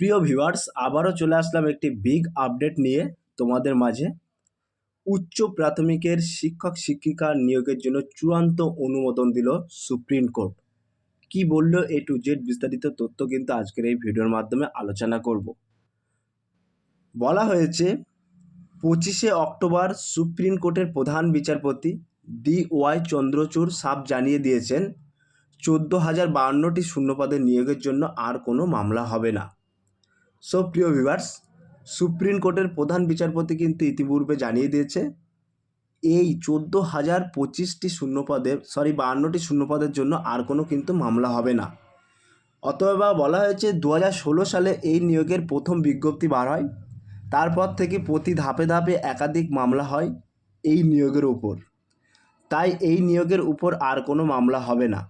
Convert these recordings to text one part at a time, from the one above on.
প্রিয় ভিউয়ার্স, আবারও চলে আসলাম একটি বিগ আপডেট নিয়ে তোমাদের মাঝে। উচ্চ প্রাথমিকের শিক্ষক শিক্ষিকা নিয়োগের জন্য চূড়ান্ত অনুমোদন দিল সুপ্রিম কোর্ট। কি বলল এ টু জেড বিস্তারিত তথ্য কিন্তু আজকের এই ভিডিওর মাধ্যমে আলোচনা করব। বলা হয়েছে, পঁচিশে অক্টোবর সুপ্রিম কোর্টের প্রধান বিচারপতি ডি ওয়াই চন্দ্রচূড় সাপ জানিয়ে দিয়েছেন, চোদ্দ হাজার বাহান্নটি শূন্যপদের নিয়োগের জন্য আর কোনো মামলা হবে না। সো প্রিয় ভিভার্স সুপ্রিম কোর্টের প্রধান বিচারপতি কিন্তু ইতিপূর্বে জানিয়ে দিয়েছে, এই চোদ্দ হাজার পঁচিশটি শূন্যপদের সরি বাহান্নটি শূন্যপদের জন্য আর কোনো কিন্তু মামলা হবে না। অতএব বলা হয়েছে, দু সালে এই নিয়োগের প্রথম বিজ্ঞপ্তি বার হয়, তারপর থেকে প্রতি ধাপে ধাপে একাধিক মামলা হয় এই নিয়োগের উপর। তাই এই নিয়োগের উপর আর কোনো মামলা হবে না।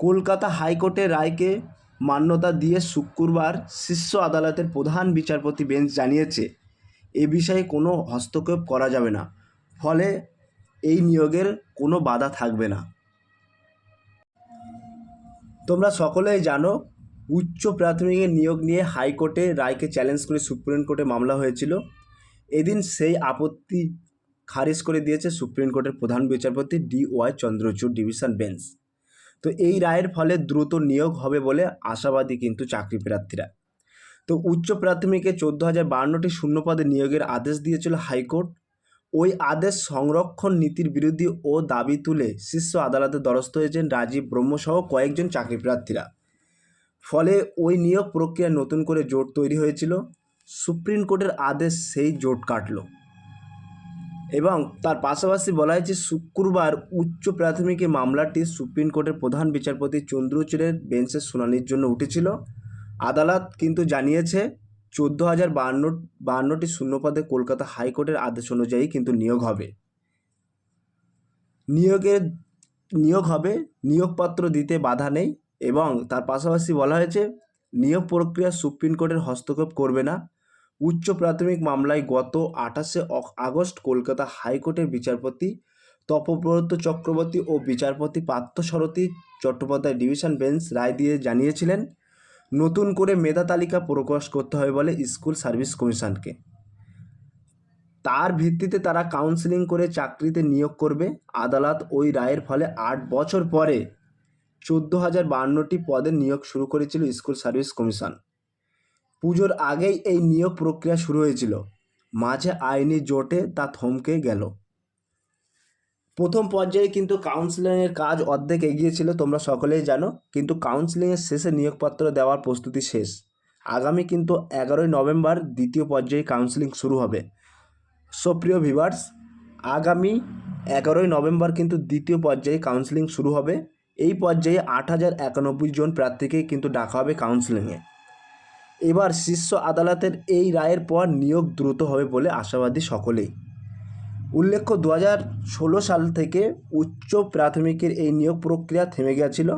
কলকাতা হাইকোর্টের রায়কে মান্যতা দিয়ে শুক্রবার শীর্ষ আদালতের প্রধান বিচারপতি বেঞ্চ জানিয়েছে, এ বিষয়ে কোনো হস্তক্ষেপ করা যাবে না। ফলে এই নিয়োগের কোনো বাধা থাকবে না। তোমরা সকলেই জানো, উচ্চ প্রাথমিকের নিয়োগ নিয়ে হাইকোর্টে রায়কে চ্যালেঞ্জ করে সুপ্রিম কোর্টে মামলা হয়েছিল। এদিন সেই আপত্তি খারিজ করে দিয়েছে সুপ্রিম কোর্টের প্রধান বিচারপতি D Y Chandrachud division bench. তো এই রায়ের ফলে দ্রুত নিয়োগ হবে বলে আশাবাদী কিন্তু চাকরি প্রার্থীরা। তো উচ্চ প্রাথমিকে চোদ্দ হাজার বাহান্নটি শূন্যপদে নিয়োগের আদেশ দিয়েছিল হাইকোর্ট। ওই আদেশ সংরক্ষণ নীতির বিরোধী ও দাবি তুলে শীর্ষ আদালতে দ্বারস্থ হয়েছেন রাজীব ব্রহ্মসহ কয়েকজন চাকরি প্রার্থীরা। ফলে ওই নিয়োগ প্রক্রিয়া নতুন করে জোট তৈরি হয়েছিল। সুপ্রিম কোর্টের আদেশ সেই জোট কাটল। এবং তার পাশাপাশি বলা হয়েছে, শুক্রবার উচ্চ প্রাথমিকে মামলাটি সুপ্রিম কোর্টের প্রধান বিচারপতি চন্দ্রচূড়ের বেঞ্চের শুনানির জন্য উঠেছিল। আদালত কিন্তু জানিয়েছে, চোদ্দ হাজার বাহান্ন, বাহান্নটি শূন্যপদে কলকাতা হাইকোর্টের আদেশ অনুযায়ী কিন্তু নিয়োগ হবে। নিয়োগের, নিয়োগ হবে, নিয়োগপত্র দিতে বাধা নেই এবং তার পাশাপাশি বলা হয়েছে, নিয়োগ প্রক্রিয়া সুপ্রিম কোর্টের হস্তক্ষেপ করবে না। উচ্চ প্রাথমিক মামলায় গত আঠাশে আগস্ট কলকাতা হাইকোর্টের বিচারপতি তপব্রত চক্রবর্তী ও বিচারপতি পার্থসারথী চট্টোপাধ্যায় ডিভিশন বেঞ্চ রায় দিয়ে জানিয়েছিলেন, নতুন করে মেধা তালিকা প্রকাশ করতে হবে বলে স্কুল সার্ভিস কমিশনকে। তার ভিত্তিতে তারা কাউন্সেলিং করে চাকরিতে নিয়োগ করবে। আদালত ওই রায়ের ফলে আট বছর পরে চোদ্দ হাজার বাহান্নটি পদে নিয়োগ শুরু করেছিল স্কুল সার্ভিস কমিশন। পুজোর আগেই এই নিয়োগ প্রক্রিয়া শুরু হয়েছিল। মাঝে আইনি জোটে তা থমকে গেল। প্রথম পর্যায়ে কিন্তু কাউন্সিলিংয়ের কাজ অর্ধেক এগিয়েছিল তোমরা সকলেই জানো। কিন্তু কাউন্সিলিংয়ের শেষে নিয়োগপত্র দেওয়ার প্রস্তুতি শেষ। আগামী কিন্তু এগারোই নভেম্বর দ্বিতীয় পর্যায়ে কাউন্সিলিং শুরু হবে। সুপ্রিয় ভিভার্স আগামী এগারোই নভেম্বর কিন্তু দ্বিতীয় পর্যায়ে কাউন্সিলিং শুরু হবে। এই পর্যায়ে আট হাজার একানব্বই জন প্রার্থীকেই কিন্তু ডাকা হবে কাউন্সিলিংয়ে এবার শীর্ষ আদালতের এই রায়ের পর নিয়োগ দ্রুত হবে বলে আশাবাদী সকলেই। উল্লেখ্য দু হাজার ষোলো সাল থেকে উচ্চ প্রাথমিকের এই নিয়োগ প্রক্রিয়া থেমে গিয়েছিল।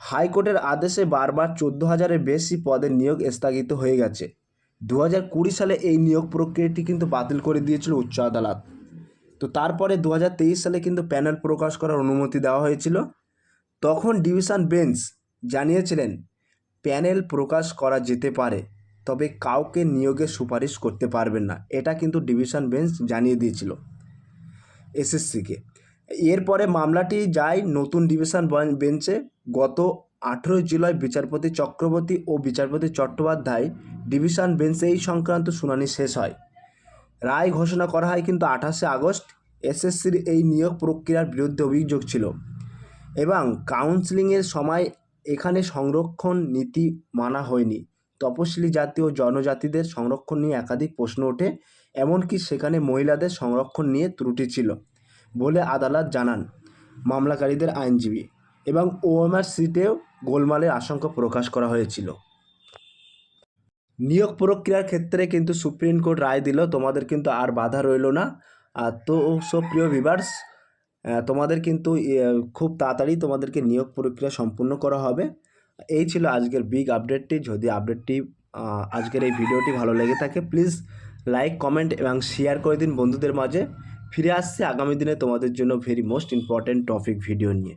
হাইকোর্টের আদেশে বারবার চোদ্দ হাজারের বেশি পদের নিয়োগ স্থগিত হয়ে গেছে। দু হাজার কুড়ি সালে এই নিয়োগ প্রক্রিয়াটি কিন্তু বাতিল করে দিয়েছিল উচ্চ আদালত। তো তারপরে দু হাজার তেইশ সালে কিন্তু প্যানেল প্রকাশ করার অনুমতি দেওয়া হয়েছিল। তখন ডিভিশন বেঞ্চ জানিয়েছিলেন প্যানেল প্রকাশ করা যেতে পারে, তবে কাউকে নিয়োগের সুপারিশ করতে পারবেন না। এটা কিন্তু ডিভিশন বেঞ্চ জানিয়ে দিয়েছিল এসএসসিকে। এরপরে মামলাটি যায় নতুন ডিভিশন বেঞ্চে। গত আঠেরোই জুলাই বিচারপতি চক্রবর্তী ও বিচারপতি চট্টোপাধ্যায় ডিভিশন বেঞ্চে এই সংক্রান্ত শুনানি শেষ হয়। রায় ঘোষণা করা হয় কিন্তু আঠাশে আগস্ট এসএসসির এই নিয়োগ প্রক্রিয়ার বিরুদ্ধে অভিযোগ ছিল এবং কাউন্সিলিংয়ের সময় এখানে সংরক্ষণ নীতি মানা হয়নি। তপশিলি জাতি ও জনজাতিদের সংরক্ষণ নিয়ে একাধিক প্রশ্ন ওঠে, এমনকি সেখানে মহিলাদের সংরক্ষণ নিয়ে ত্রুটি ছিল বলে আদালত জানান মামলাকারীদের আইনজীবী এবং ওএমআর সিটেও গোলমালের আশঙ্কা প্রকাশ করা হয়েছিল। নিয়োগ প্রক্রিয়ার ক্ষেত্রে কিন্তু সুপ্রিম কোর্ট রায় দিল, তোমাদের কিন্তু আর বাধা রইল না। তো সব প্রিয় ভিভার্স তোমাদের কিন্তু খুব তাড়াতাড়ি তোমাদেরকে নিয়োগ প্রক্রিয়া সম্পূর্ণ করা হবে। এই ছিল আজকের বিগ আপডেটটি যদি আপডেটটি আজকের এই ভিডিওটি ভালো লেগে থাকে প্লিজ লাইক কমেন্ট এবং শেয়ার করে দিন বন্ধুদের মাঝে। ফিরে আসছে আগামী দিনে তোমাদের জন্য very most important topic video নিয়ে।